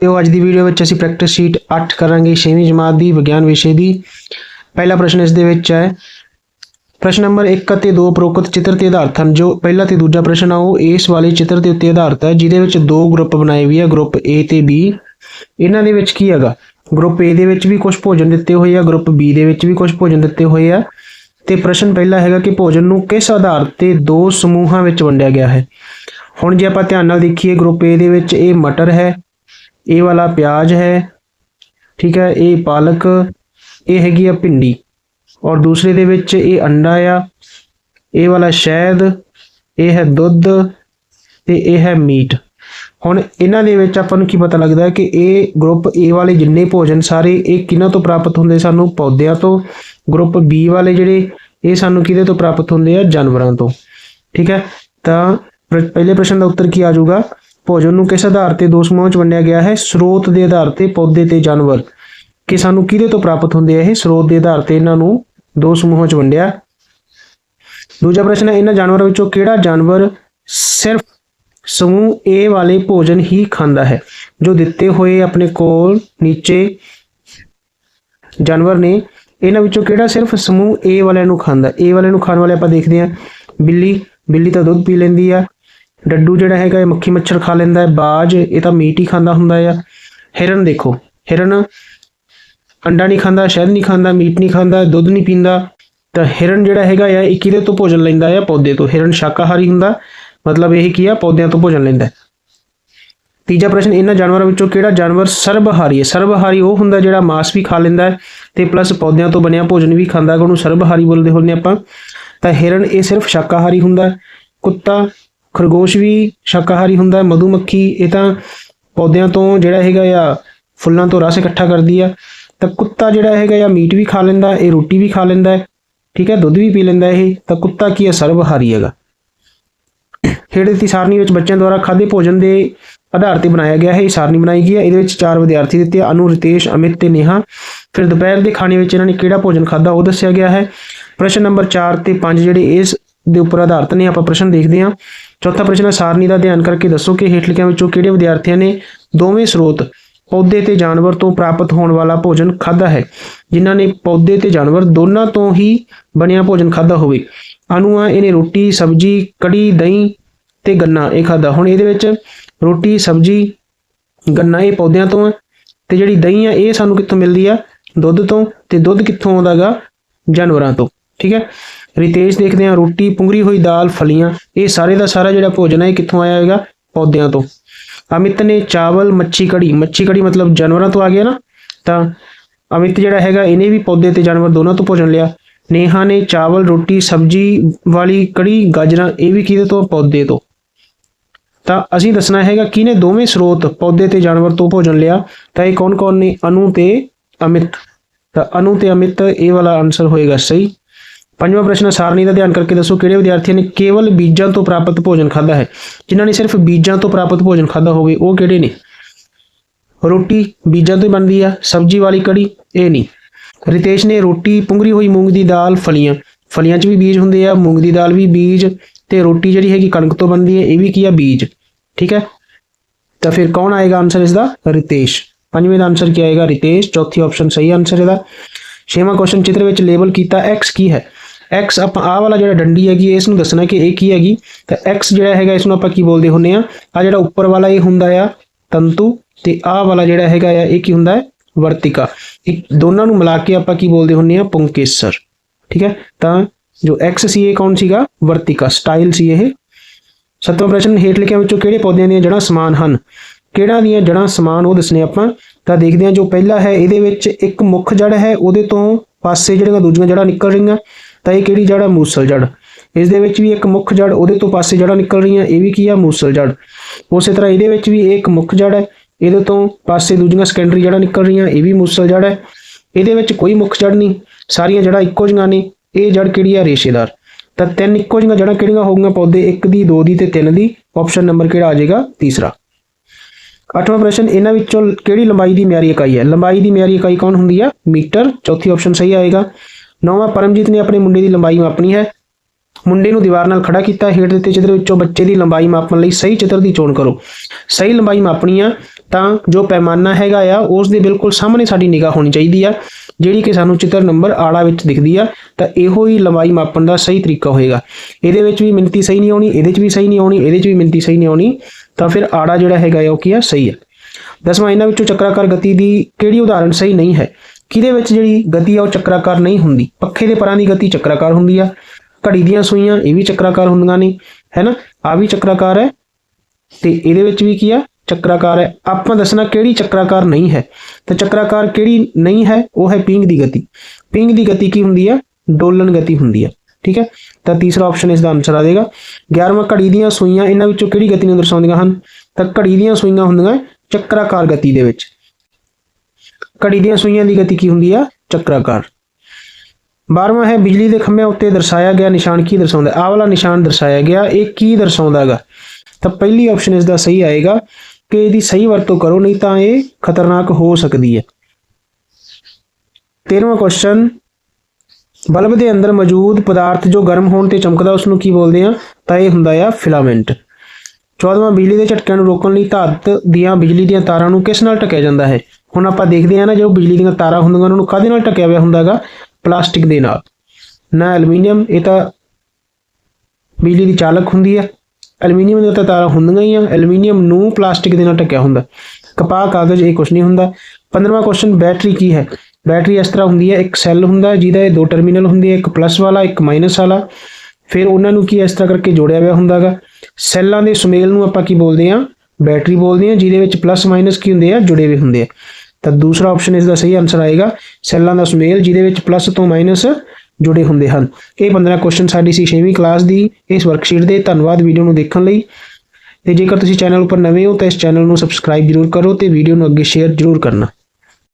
ਤੇ ਅੱਜ ਦੀ ਵੀਡੀਓ ਵਿੱਚ ਅਸੀਂ ਪ੍ਰੈਕਟਿਸ ਸ਼ੀਟ 8 ਕਰਾਂਗੇ 6ਵੀਂ ਜਮਾਤ ਦੀ ਵਿਗਿਆਨ ਵਿਸ਼ੇ ਦੀ। ਪਹਿਲਾ ਪ੍ਰਸ਼ਨ ਇਸ ਦੇ ਵਿੱਚ ਹੈ। ਪ੍ਰਸ਼ਨ ਨੰਬਰ 1 ਅਤੇ 2 ਉਪਰੋਕਤ ਚਿੱਤਰ ਤੇ ਆਧਾਰਿਤ ਹਨ। ਜੋ ਪਹਿਲਾ ਤੇ ਦੂਜਾ ਪ੍ਰਸ਼ਨ ਆ, ਉਹ ਇਸ ਵਾਲੇ ਚਿੱਤਰ ਦੇ ਉੱਤੇ ਆਧਾਰਿਤ ਹੈ, ਜਿਹਦੇ ਵਿੱਚ ਦੋ ਗਰੁੱਪ ਬਣਾਏ ਹੋਏ ਆ ਗਰੁੱਪ A ਤੇ B ਇਹਨਾਂ ਦੇ ਵਿੱਚ ਕੀ ਹੈਗਾ? ਗਰੁੱਪ A ਦੇ ਵਿੱਚ ਵੀ ਕੁਝ ਭੋਜਨ ਦਿੱਤੇ ਹੋਏ ਆ ਗਰੁੱਪ B ਦੇ ਵਿੱਚ ਵੀ ਕੁਝ ਭੋਜਨ ਦਿੱਤੇ ਹੋਏ ਆ। ਤੇ ਪ੍ਰਸ਼ਨ ਪਹਿਲਾ ਹੈਗਾ ਕਿ ਭੋਜਨ ਨੂੰ ਕਿਸ ਆਧਾਰ ਤੇ ਦੋ ਸਮੂਹਾਂ ਵਿੱਚ ਵੰਡਿਆ ਗਿਆ ਹੈ? ਹੁਣ ਜੇ ਆਪਾਂ ਧਿਆਨ ਨਾਲ ਦੇਖੀਏ ਗਰੁੱਪ A ਦੇ ਵਿੱਚ ਇਹ ਮਟਰ ਹੈ ਇਹ ਵਾਲਾ ਪਿਆਜ਼ ਹੈ, ਠੀਕ ਹੈ, ਇਹ ਪਾਲਕ, ਇਹ ਹੈਗੀ ਆ ਭਿੰਡੀ। ਔਰ ਦੂਸਰੇ ਦੇ ਵਿੱਚ ਇਹ ਅੰਡਾ ਆ, ਇਹ ਵਾਲਾ ਸ਼ਹਿਦ, ਇਹ ਹੈ ਦੁੱਧ ਤੇ ਇਹ ਹੈ ਮੀਟ। ਹੁਣ ਇਹਨਾਂ ਦੇ ਵਿੱਚ ਆਪਾਂ ਨੂੰ ਕੀ ਪਤਾ ਲੱਗਦਾ ਹੈ ਕਿ ਇਹ ਗਰੁੱਪ A ਵਾਲੇ ਜਿੰਨੇ ਭੋਜਨ ਸਾਰੇ, ਇਹ ਕਿਹਨਾਂ ਤੋਂ ਪ੍ਰਾਪਤ ਹੁੰਦੇ? ਸਾਨੂੰ ਪੌਦਿਆਂ ਤੋਂ। ਗਰੁੱਪ B ਵਾਲੇ ਜਿਹੜੇ, ਇਹ ਸਾਨੂੰ ਕਿਹਦੇ ਤੋਂ ਪ੍ਰਾਪਤ ਹੁੰਦੇ ਆ? ਜਾਨਵਰਾਂ ਤੋਂ। ਠੀਕ ਹੈ? ਤਾਂ ਪਹਿਲੇ ਪ੍ਰਸ਼ਨ ਦਾ ਉੱਤਰ ਕੀ ਆ ਜਾਊਗਾ? ਭੋਜਨ ਨੂੰ ਕਿਸ ਆਧਾਰ ਤੇ ਦੋ ਸਮੂਹਾਂ ਵਿੱਚ ਵੰਡਿਆ ਗਿਆ ਹੈ? ਸਰੋਤ ਦੇ ਆਧਾਰ ਤੇ ਪੌਦੇ ਤੇ ਜਾਨਵਰ। ਕਿ ਸਾਨੂੰ ਕਿਹਦੇ ਤੋਂ ਪ੍ਰਾਪਤ ਹੁੰਦੇ ਆ ਇਹ? ਸਰੋਤ ਦੇ ਆਧਾਰ ਤੇ ਇਹਨਾਂ ਨੂੰ ਦੋ ਸਮੂਹਾਂ ਵਿੱਚ ਵੰਡਿਆ। ਦੂਜਾ ਪ੍ਰਸ਼ਨ ਹੈ, ਇਹਨਾਂ ਜਾਨਵਰਾਂ ਵਿੱਚੋਂ ਕਿਹੜਾ ਜਾਨਵਰ ਸਿਰਫ ਸਮੂਹ A ਵਾਲੇ ਭੋਜਨ ਹੀ ਖਾਂਦਾ ਹੈ? ਜੋ ਦਿੱਤੇ ਹੋਏ ਆਪਣੇ ਕੋਲ ਨੀਚੇ ਜਾਨਵਰ ਨੇ, ਇਹਨਾਂ ਵਿੱਚੋਂ ਕਿਹੜਾ ਸਿਰਫ ਸਮੂਹ A ਵਾਲਿਆਂ ਨੂੰ ਖਾਂਦਾ? A ਵਾਲਿਆਂ ਨੂੰ ਖਾਣ ਵਾਲੇ ਆਪਾਂ ਦੇਖਦੇ ਹਾਂ। ਬਿੱਲੀ ਬਿੱਲੀ ਤਾਂ ਦੁੱਧ ਪੀ ਲੈਂਦੀ ਆ। ਡੱਡੂ ਜਿਹੜਾ ਹੈਗਾ ਇਹ ਮੱਖੀ ਮੱਛਰ ਖਾ ਲੈਂਦਾ ਹੈ, ਬਾਜ, ਇਹ ਤਾਂ ਮੀਟ ਹੀ ਖਾਂਦਾ ਹੁੰਦਾ ਆ। ਹਿਰਨ ਦੇਖੋ, ਹਿਰਨ ਅੰਡਾ ਨਹੀਂ ਖਾਂਦਾ, ਸ਼ਹਿਦ ਨਹੀਂ ਖਾਂਦਾ, ਮੀਟ ਨਹੀਂ ਖਾਂਦਾ, ਦੁੱਧ ਨਹੀਂ ਪੀਂਦਾ। ਤਾਂ ਹਿਰਨ ਜਿਹੜਾ ਹੈਗਾ ਆ, ਇਹ ਕਿਹਦੇ ਤੋਂ ਭੋਜਨ ਲੈਂਦਾ ਆ? ਪੌਦੇ ਤੋਂ। ਹਿਰਨ ਸ਼ਾਕਾਹਾਰੀ ਹੁੰਦਾ, ਮਤਲਬ ਇਹ ਕੀ ਆ? ਪੌਦਿਆਂ ਤੋਂ ਭੋਜਨ ਲੈਂਦਾ ਤੀਜਾ ਪ੍ਰਸ਼ਨ, ਇਹਨਾਂ ਜਾਨਵਰਾਂ ਵਿੱਚੋਂ ਕਿਹੜਾ ਜਾਨਵਰ ਸਰਬਹਾਰੀ ਹੈ? ਸਰਬਹਾਰੀ ਉਹ ਹੁੰਦਾ ਜਿਹੜਾ ਮਾਸ ਵੀ ਖਾ ਲੈਂਦਾ ਹੈ ਤੇ ਪਲੱਸ ਪੌਦਿਆਂ ਤੋਂ ਬਣਿਆ ਭੋਜਨ ਵੀ ਖਾਂਦਾ ਹੈ। ਉਹਨੂੰ ਸਰਬਹਾਰੀ ਬੋਲਦੇ ਹੁੰਦੇ ਆਪਾਂ, ਤਾਂ ਹਿਰਨ ਇਹ ਸਿਰਫ ਸ਼ਾਕਾਹਾਰੀ ਹੁੰਦਾ ਕੁੱਤਾ ਖਰਗੋਸ਼ ਵੀ ਸ਼ਾਕਾਹਾਰੀ ਹੁੰਦਾ ਹੈ ਮਧੂਮੱਖੀ ਇਹ ਤਾਂ ਪੌਦਿਆਂ ਤੋਂ ਜਿਹੜਾ ਹੈਗਾ ਆ ਫੁੱਲਾਂ ਤੋਂ ਰਸ ਇਕੱਠਾ ਕਰਦੀ ਆ। ਤਾਂ ਕੁੱਤਾ ਜਿਹੜਾ ਹੈਗਾ ਆ ਮੀਟ ਵੀ ਖਾ ਲੈਂਦਾ ਇਹ ਰੋਟੀ ਵੀ ਖਾ ਲੈਂਦਾ ਹੈ ਠੀਕ ਹੈ ਦੁੱਧ ਵੀ ਪੀ ਲੈਂਦਾ ਇਹ। ਤਾਂ ਕੁੱਤਾ ਕੀ ਹੈ ਸਰਬਹਾਰੀ ਹੈਗਾ। ਹੇਠ ਦਿੱਤੀ ਸਾਰਣੀ ਵਿੱਚ ਬੱਚਿਆਂ ਦੁਆਰਾ ਖਾਦੇ ਭੋਜਨ ਦੇ ਆਧਾਰ ਤੇ ਬਣਾਇਆ ਗਿਆ ਹੈ ਇਹ ਸਾਰਣੀ ਬਣਾਈ ਗਈ ਹੈ। ਇਹਦੇ ਵਿੱਚ ਚਾਰ ਵਿਦਿਆਰਥੀ ਦਿੱਤੇ ਆ, ਅਨੂ ਰਿਤੇਸ਼ ਅਮਿਤ ਤੇ ਨੇਹਾ। ਫਿਰ ਦੁਪਹਿਰ ਦੇ ਖਾਣੇ ਵਿੱਚ ਇਹਨਾਂ ਨੇ ਕਿਹੜਾ ਭੋਜਨ ਖਾਦਾ ਉਹ ਦੱਸਿਆ ਗਿਆ ਹੈ। ਪ੍ਰਸ਼ਨ ਨੰਬਰ 4 ਤੇ 5 ਜਿਹੜੇ ਇਸ ਦੇ ਉੱਪਰ ਆਧਾਰਿਤ ਨੇ, ਆਪਾਂ ਪ੍ਰਸ਼ਨ ਦੇਖਦੇ ਹਾਂ। ਚੌਥਾ ਪ੍ਰਸ਼ਨ ਹੈ, ਸਾਰਣੀ ਦਾ ਅਧਿਐਨ ਕਰਕੇ ਦੱਸੋ ਕਿ ਹੇਠ ਲਿਖਿਆਂ ਵਿੱਚੋਂ ਕਿਹੜੇ ਵਿਦਿਆਰਥੀਆਂ ਨੇ ਦੋਵੇਂ ਸਰੋਤ ਪੌਦੇ ਤੇ ਜਾਨਵਰ ਤੋਂ ਪ੍ਰਾਪਤ ਹੋਣ ਵਾਲਾ ਭੋਜਨ ਖਾਦਾ ਹੈ? ਜਿਨ੍ਹਾਂ ਨੇ ਪੌਦੇ ਤੇ ਜਾਨਵਰ ਦੋਨਾਂ ਤੋਂ ਹੀ ਬਣਿਆ ਭੋਜਨ ਖਾਦਾ ਹੋਵੇ। ਅਨੂ ਇਹਨੇ ਰੋਟੀ, ਸਬਜੀ, ਕੜੀ, ਦਹੀਂ ਤੇ ਗੰਨਾ ਇਹ ਖਾਦਾ ਹੁਣ ਇਹਦੇ ਵਿੱਚ ਰੋਟੀ, ਸਬਜੀ, ਗੰਨਾ ਇਹ ਪੌਦਿਆਂ ਤੋਂ ਹੈ ਤੇ ਜਿਹੜੀ ਦਹੀਂ ਆ, ਇਹ ਸਾਨੂੰ ਕਿੱਥੋਂ ਮਿਲਦੀ ਆ? ਦੁੱਧ ਤੋਂ ਤੇ ਦੁੱਧ ਕਿੱਥੋਂ ਆਉਂਦਾਗਾ ਜਾਨਵਰਾਂ ਤੋਂ। ਠੀਕ ਹੈ? ਰਿਤੇਸ਼ ਦੇਖਦੇ ਹਾਂ, ਰੋਟੀ, ਪੁੰਗਰੀ ਹੋਈ ਦਾਲ, ਫਲੀਆਂ। ਇਹ ਸਾਰੇ ਦਾ ਸਾਰਾ ਜਿਹੜਾ ਭੋਜਨ ਹੈ, ਇਹ ਕਿੱਥੋਂ ਆਇਆ ਹੈਗਾ ਪੌਦਿਆਂ ਤੋਂ। ਅਮਿਤ ਨੇ ਚਾਵਲ, ਮੱਛੀ ਕੜੀ। ਮੱਛੀ ਕੜੀ ਮਤਲਬ ਜਾਨਵਰਾਂ ਤੋਂ ਆ ਗਿਆ ਨਾ? ਤਾਂ ਅਮਿਤ ਜਿਹੜਾ ਹੈਗਾ, ਇਹਨੇ ਵੀ ਪੌਦੇ ਤੇ ਜਾਨਵਰ ਦੋਨਾਂ ਤੋਂ ਭੋਜਨ ਲਿਆ। ਨੇਹਾ ਨੇ ਚਾਵਲ, ਰੋਟੀ, ਸਬਜੀ ਵਾਲੀ ਕੜੀ, ਗਾਜਰਾਂ, ਇਹ ਵੀ ਕਿਹਦੇ ਤੋਂ? ਪੌਦੇ ਤੋਂ। ਤਾਂ ਅਸੀਂ ਦੱਸਣਾ ਹੈਗਾ ਕਿਨੇ ਦੋਵੇਂ ਸਰੋਤ ਪੌਦੇ ਤੇ ਜਾਨਵਰ ਤੋਂ ਭੋਜਨ ਲਿਆ। ਤਾਂ ਇਹ ਕੌਣ-ਕੌਣ ਨੇ? ਅਨੂ ਤੇ ਅਮਿਤ। ਤਾਂ ਅਨੂ ਤੇ ਅਮਿਤ, ਇਹ ਵਾਲਾ ਆਨਸਰ ਹੋਏਗਾ ਸਹੀ। ਪੰਜਵਾਂ ਪ੍ਰਸ਼ਨ ਸਾਰਣੀ ਦਾ ਧਿਆਨ ਕਰਕੇ ਦੱਸੋ ਕਿਹੜੇ ਵਿਦਿਆਰਥੀਆਂ ਨੇ ਕੇਵਲ ਬੀਜਾਂ ਤੋਂ ਪ੍ਰਾਪਤ ਭੋਜਨ ਖਾਦਾ ਹੈ? ਜਿਨ੍ਹਾਂ ਨੇ ਸਿਰਫ ਬੀਜਾਂ ਤੋਂ ਪ੍ਰਾਪਤ ਭੋਜਨ ਖਾਦਾ ਹੋਵੇ, ਉਹ ਕਿਹੜੇ ਨੇ? ਰੋਟੀ ਬੀਜਾਂ ਤੋਂ ਹੀ ਬਣਦੀ ਆ, ਸਬਜ਼ੀ ਵਾਲੀ ਕੜੀ, ਇਹ ਨਹੀਂ। ਰਿਤੇਸ਼ ਨੇ ਰੋਟੀ, ਪੁੰਗਰੀ ਹੋਈ ਮੂੰਗ ਦੀ ਦਾਲ, ਫਲੀਆਂ। ਫਲੀਆਂ 'ਚ ਵੀ ਬੀਜ ਹੁੰਦੇ ਆ, ਮੂੰਗ ਦੀ ਦਾਲ ਵੀ ਬੀਜ ਤੇ ਰੋਟੀ ਜਿਹੜੀ ਹੈਗੀ ਕਣਕ ਤੋਂ ਬਣਦੀ ਹੈ, ਇਹ ਵੀ ਕੀ ਆ, ਬੀਜ। ਠੀਕ ਹੈ? ਤਾਂ ਫਿਰ ਕੌਣ ਆਏਗਾ ਆਨਸਰ ਇਸ ਦਾ? ਰਿਤੇਸ਼। ਪੰਜਵੇਂ ਦਾ ਆਨਸਰ ਕੀ ਆਏਗਾ? ਰਿਤੇਸ਼। ਚੌਥੀ ਆਪਸ਼ਨ ਸਹੀ ਆਨਸਰ ਇਹਦਾ। ਛੇਵਾਂ ਕੁਐਸਚਨ ਚਿੱਤਰ ਵਿੱਚ ਲੇਬਲ ਕੀਤਾ x ਕੀ ਹੈ? X ਆਪਾਂ ਆਹ ਵਾਲਾ ਜਿਹੜਾ ਡੰਡੀ ਹੈਗੀ ਇਸ ਨੂੰ ਦੱਸਣਾ ਕਿ ਇਹ ਕੀ ਹੈਗੀ। ਤਾਂ x ਜਿਹੜਾ ਹੈਗਾ ਇਸ ਨੂੰ ਆਪਾਂ ਕੀ ਬੋਲਦੇ ਹੁੰਨੇ ਆ ਆ ਜਿਹੜਾ ਉੱਪਰ ਵਾਲਾ ਇਹ ਹੁੰਦਾ ਆ, ਤੰਤੂ, ਤੇ ਆਹ ਵਾਲਾ ਜਿਹੜਾ ਹੈਗਾ ਆ, ਇਹ ਕੀ ਹੁੰਦਾ ਹੈ? ਵਰਤਿਕਾ। ਇਹ ਦੋਨਾਂ ਨੂੰ ਮਿਲਾ ਕੇ ਆਪਾਂ ਕੀ ਬੋਲਦੇ ਹੁੰਨੇ ਆ ਪੁੰਕੇਸਰ। ਠੀਕ ਹੈ? ਤਾਂ ਜੋ x ਸੀ, ਇਹ ਕੌਣ ਸੀਗਾ? ਵਰਤਿਕਾ। ਸਟਾਈਲ ਸੀ ਇਹ। ਸੱਤਵਾਂ ਪ੍ਰਸ਼ਨ, ਹੇਠ ਲਿਖਿਆਂ ਵਿੱਚੋਂ ਕਿਹੜੇ ਪੌਦਿਆਂ ਦੀਆਂ ਜੜ੍ਹਾਂ ਸਮਾਨ ਹਨ? ਕਿਹੜਾ ਦੀਆਂ ਜੜ੍ਹਾਂ ਸਮਾਨ, ਉਹ ਦੱਸਣੇ ਆਪਾਂ। ਤਾਂ ਦੇਖਦੇ ਹਾਂ ਜੋ ਪਹਿਲਾ ਹੈ, ਇਹਦੇ ਵਿੱਚ ਇੱਕ ਮੁੱਖ ਜੜ ਹੈ, ਉਹਦੇ ਤੋਂ ਪਾਸੇ ਜਿਹੜੀਆਂ ਦੂਜੀਆਂ ਜੜ੍ਹਾਂ ਨਿਕਲ ਰਹੀਆਂ। ਤਾਂ ਇਹ ਕਿਹੜੀ ਜੜ ਹੈ ਮੂਸਲ ਜੜ ਇਸ ਦੇ ਵਿੱਚ ਵੀ ਇੱਕ ਮੁੱਖ ਜੜ ਉਹਦੇ ਤੋਂ ਪਾਸੇ ਜੜ੍ਹਾਂ ਨਿਕਲ ਰਹੀਆਂ, ਇਹ ਵੀ ਕੀ ਆ? ਮੂਸਲ ਜੜ ਉਸੇ ਤਰ੍ਹਾਂ ਇਹਦੇ ਵਿੱਚ ਵੀ ਇਹ ਇੱਕ ਮੁੱਖ ਜੜ ਹੈ। ਇਹਦੇ ਤੋਂ ਪਾਸੇ ਦੂਜੀਆਂ ਸੈਕੰਡਰੀ ਜੜ੍ਹਾਂ ਨਿਕਲ ਰਹੀਆਂ, ਇਹ ਵੀ ਮੂਸਲ ਜੜ ਹੈ। ਇਹਦੇ ਵਿੱਚ ਕੋਈ ਮੁੱਖ ਜੜ ਨਹੀਂ। ਸਾਰੀਆਂ ਜੜ੍ਹਾਂ ਇੱਕੋ ਜਿਹੀਆਂ ਨੇ। ਇਹ ਜੜ ਕਿਹੜੀ ਆ? ਰੇਸ਼ੇਦਾਰ। ਤਾਂ ਤਿੰਨ ਇੱਕੋ ਜਿਹੀਆਂ ਜੜ੍ਹਾਂ ਕਿਹੜੀਆਂ ਹੋਊਗੀਆਂ? ਪੌਦੇ 1 ਦੀ 2 ਦੀ ਤੇ 3 ਦੀ। ਆਪਸ਼ਨ ਨੰਬਰ ਕਿਹੜਾ ਆ ਜਾਏਗਾ? ਤੀਸਰਾ। ਅੱਠਵਾਂ ਪ੍ਰਸ਼ਨ, ਇਹਨਾਂ ਵਿੱਚੋਂ ਕਿਹੜੀ ਲੰਬਾਈ ਦੀ ਮਿਆਰੀ ਇਕਾਈ ਹੈ? ਲੰਬਾਈ ਦੀ ਮਿਆਰੀ ਇਕਾਈ ਕੌਣ ਹੁੰਦੀ ਹੈ ਮੀਟਰ। ਚੌਥੀ ਆਪਸ਼ਨ ਸਹੀ ਆਏਗਾ। ਨੌਵਾਂ ਪਰਮਜੀਤ ਨੇ ਆਪਣੇ ਮੁੰਡੇ ਦੀ ਲੰਬਾਈ ਮਾਪਣੀ ਹੈ। ਮੁੰਡੇ ਨੂੰ ਦੀਵਾਰ ਨਾਲ ਖੜਾ ਕੀਤਾ। ਹੇਠ ਦਿੱਤੇ ਚਿੱਤਰ ਵਿੱਚੋਂ ਬੱਚੇ ਦੀ ਲੰਬਾਈ ਮਾਪਣ ਲਈ ਸਹੀ ਚਿੱਤਰ ਦੀ ਚੋਣ ਕਰੋ। ਸਹੀ ਲੰਬਾਈ ਮਾਪਣੀ ਆ, ਤਾਂ ਜੋ ਪੈਮਾਨਾ ਹੈਗਾ ਆ, ਉਸ ਦੇ ਬਿਲਕੁਲ ਸਾਹਮਣੇ ਸਾਡੀ ਨਿਗਾਹ ਹੋਣੀ ਚਾਹੀਦੀ ਆ, ਜਿਹੜੀ ਕਿ ਸਾਨੂੰ ਚਿੱਤਰ ਨੰਬਰ ਆੜਾ ਵਿੱਚ ਦਿਖਦੀ ਆ, ਤਾਂ ਇਹੋ ਹੀ ਲੰਬਾਈ ਮਾਪਣ ਦਾ ਸਹੀ ਤਰੀਕਾ ਹੋਏਗਾ। ਇਹਦੇ ਵਿੱਚ ਵੀ ਮਿਣਤੀ ਸਹੀ ਨਹੀਂ ਆਉਣੀ, ਇਹਦੇ 'ਚ ਵੀ ਸਹੀ ਨਹੀਂ ਆਉਣੀ, ਇਹਦੇ 'ਚ ਵੀ ਮਿਣਤੀ ਸਹੀ ਨਹੀਂ ਆਉਣੀ, ਤਾਂ ਫਿਰ ਆੜਾ ਜਿਹੜਾ ਹੈਗਾ ਆ, ਉਹ ਕੀ ਆ? ਸਹੀ ਆ। ਦਸਵਾਂ, ਇਹਨਾਂ ਵਿੱਚੋਂ ਚੱਕਰਾਕਾਰ ਗਤੀ ਦੀ ਕਿਹੜੀ ਉਦਾਹਰਣ ਸਹੀ ਨਹੀਂ ਹੈ? ਕਿਹਦੇ ਵਿੱਚ ਜਿਹੜੀ ਗਤੀ ਆ ਉਹ ਚੱਕਰਾਕਾਰ ਨਹੀਂ ਹੁੰਦੀ? ਪੱਖੇ ਦੇ ਪਰਾਂ ਦੀ ਗਤੀ ਚੱਕਰਾਕਾਰ ਹੁੰਦੀ ਆ। ਘੜੀ ਦੀਆਂ ਸੂਈਆਂ, ਇਹ ਵੀ ਚੱਕਰਾਕਾਰ ਹੁੰਦੀਆਂ ਨੇ ਹੈਨਾ ਆ ਵੀ ਚੱਕਰਾਕਾਰ ਹੈ। ਤੇ ਇਹਦੇ ਵਿੱਚ ਵੀ ਕੀ ਆ? ਚੱਕਰਾਕਾਰ ਹੈ। ਆਪਾਂ ਦੱਸਣਾ ਕਿਹੜੀ ਚੱਕਰਾਕਾਰ ਨਹੀਂ ਹੈ। ਤਾਂ ਚੱਕਰਾਕਾਰ ਕਿਹੜੀ ਨਹੀਂ ਹੈ? ਉਹ ਹੈ ਪਿੰਗ ਦੀ ਗਤੀ। ਪਿੰਗ ਦੀ ਗਤੀ ਕੀ ਹੁੰਦੀ ਆ? ਡੋਲਨ ਗਤੀ ਹੁੰਦੀ ਆ। ਠੀਕ ਹੈ? ਤਾਂ ਤੀਸਰਾ ਆਪਸ਼ਨ ਇਸ ਦਾ ਆਨਸਰ ਆ ਜਾਏਗਾ 11ਵਾਂ ਘੜੀ ਦੀਆਂ ਸੂਈਆਂ, ਇਹਨਾਂ ਵਿੱਚੋਂ ਕਿਹੜੀ ਗਤੀ ਨੂੰ ਦਰਸਾਉਂਦੀਆਂ ਹਨ? ਤਾਂ ਘੜੀ ਦੀਆਂ ਸੂਈਆਂ ਹੁੰਦੀਆਂ ਚੱਕਰਾਕਾਰ ਗਤੀ ਦੇ ਵਿੱਚ। ਘੜੀ ਦੀਆਂ ਸੂਈਆਂ ਦੀ ਗਤੀ ਕੀ ਹੁੰਦੀ ਆ? ਚੱਕਰਾਕਾਰ। 12ਵਾਂ ਹੈ, ਬਿਜਲੀ ਦੇ ਖੰਭਿਆਂ ਉੱਤੇ ਦਰਸਾਇਆ ਗਿਆ ਨਿਸ਼ਾਨ ਕੀ ਦਰਸਾਉਂਦਾ? ਆਹ ਵਾਲਾ ਨਿਸ਼ਾਨ ਦਰਸਾਇਆ ਗਿਆ, ਇਹ ਕੀ ਦਰਸਾਉਂਦਾ ਹੈਗਾ ਤਾਂ ਪਹਿਲੀ ਆਪਸ਼ਨ ਇਸ ਦਾ ਸਹੀ ਆਏਗਾ ਕਿ ਇਹਦੀ ਸਹੀ ਵਰਤੋਂ ਕਰੋ, ਨਹੀਂ ਤਾਂ ਇਹ ਖਤਰਨਾਕ ਹੋ ਸਕਦੀ ਹੈ। 13ਵਾਂ ਕੁਐਸਚਨ ਬਲਬ ਦੇ ਅੰਦਰ ਮੌਜੂਦ ਪਦਾਰਥ ਜੋ ਗਰਮ ਹੋਣ ਤੇ ਚਮਕਦਾ ਉਸ ਨੂੰ ਕੀ ਬੋਲਦੇ ਆ? ਤਾਂ ਇਹ ਹੁੰਦਾ ਆ ਫਿਲਾਮੈਂਟ। 14ਵਾਂ ਬਿਜਲੀ ਦੇ ਝਟਕਿਆਂ ਨੂੰ ਰੋਕਣ ਲਈ ਧਾਤ ਦੀਆਂ ਬਿਜਲੀ ਦੀਆਂ ਤਾਰਾਂ ਨੂੰ ਕਿਸ ਨਾਲ ਢਕਿਆ ਜਾਂਦਾ ਹੈ? ਹੁਣ ਆਪਾਂ ਦੇਖਦੇ ਹਾਂ ਨਾ ਜੋ ਬਿਜਲੀ ਦੀਆਂ ਤਾਰਾਂ ਹੁੰਦੀਆਂ ਉਹਨਾਂ ਨੂੰ ਕਾਹਦੇ ਨਾਲ ਢਕਿਆ ਹੋਇਆ ਹੁੰਦਾਗਾ ਪਲਾਸਟਿਕ ਦੇ ਨਾਲ। ਨਾ ਐਲੂਮੀਨੀਅਮ, ਇਹ ਤਾਂ ਬਿਜਲੀ ਦੀ ਚਾਲਕ ਹੁੰਦੀ ਹੈ। ਐਲੂਮੀਨੀਅਮ ਦੀਆਂ ਤਾਂ ਤਾਰਾਂ ਹੁੰਦੀਆਂ ਹੀ ਆ। ਐਲੂਮੀਨੀਅਮ ਨੂੰ ਪਲਾਸਟਿਕ ਦੇ ਨਾਲ ਢਕਿਆ ਹੁੰਦਾ। ਕਪਾਹ, ਕਾਗਜ਼, ਇਹ ਕੁਝ ਨਹੀਂ ਹੁੰਦਾ। 15ਵਾਂ ਕੁਐਸਚਨ ਬੈਟਰੀ ਕੀ ਹੈ? ਬੈਟਰੀ ਇਸ ਤਰ੍ਹਾਂ ਹੁੰਦੀ ਹੈ, ਇੱਕ ਸੈੱਲ ਹੁੰਦਾ ਜਿਹਦਾ ਇਹ ਦੋ ਟਰਮੀਨਲ ਹੁੰਦੇ ਆ, ਇੱਕ ਪਲੱਸ ਵਾਲਾ, ਇੱਕ ਮਾਈਨਸ ਵਾਲਾ। ਫਿਰ ਉਹਨਾਂ ਨੂੰ ਕੀ ਇਸ ਤਰ੍ਹਾਂ ਕਰਕੇ ਜੋੜਿਆ ਹੋਇਆ ਹੁੰਦਾਗਾ ਸੈੱਲਾਂ ਦੇ ਸੁਮੇਲ ਨੂੰ ਆਪਾਂ ਕੀ ਬੋਲਦੇ ਆ ਬੈਟਰੀ ਬੋਲਦੇ ਆ ਜਿਹਦੇ ਵਿੱਚ ਪਲੱਸ ਮਾਈਨਸ ਕੀ ਹੁੰਦੇ ਆ? ਜੁੜੇ ਹੋਏ ਹੁੰਦੇ ਆ। ਤਾਂ ਦੂਸਰਾ ਆਪਸ਼ਨ ਇਸ ਦਾ ਸਹੀ ਆਨਸਰ ਆਏਗਾ ਸੈੱਲਾਂ ਦਾ ਸੁਮੇਲ, ਜਿਹਦੇ ਵਿੱਚ ਪਲੱਸ ਤੋਂ ਮਾਈਨਸ ਜੁੜੇ ਹੁੰਦੇ ਹਨ। ਇਹ 15 ਕੁਐਸਚਨ ਸਾਡੀ ਸੀ 6ਵੀਂ ਕਲਾਸ ਦੀ। ਇਸ ਵਰਕਸ਼ੀਟ ਦੇ ਧੰਨਵਾਦ ਵੀਡੀਓ ਨੂੰ ਦੇਖਣ ਲਈ। ਤੇ ਜੇਕਰ ਤੁਸੀਂ ਚੈਨਲ ਉੱਪਰ ਨਵੇਂ ਹੋ ਤਾਂ ਇਸ ਚੈਨਲ ਨੂੰ ਸਬਸਕ੍ਰਾਈਬ ਜ਼ਰੂਰ ਕਰੋ ਤੇ ਵੀਡੀਓ ਨੂੰ ਅੱਗੇ ਸ਼ੇਅਰ ਜ਼ਰੂਰ ਕਰਨਾ।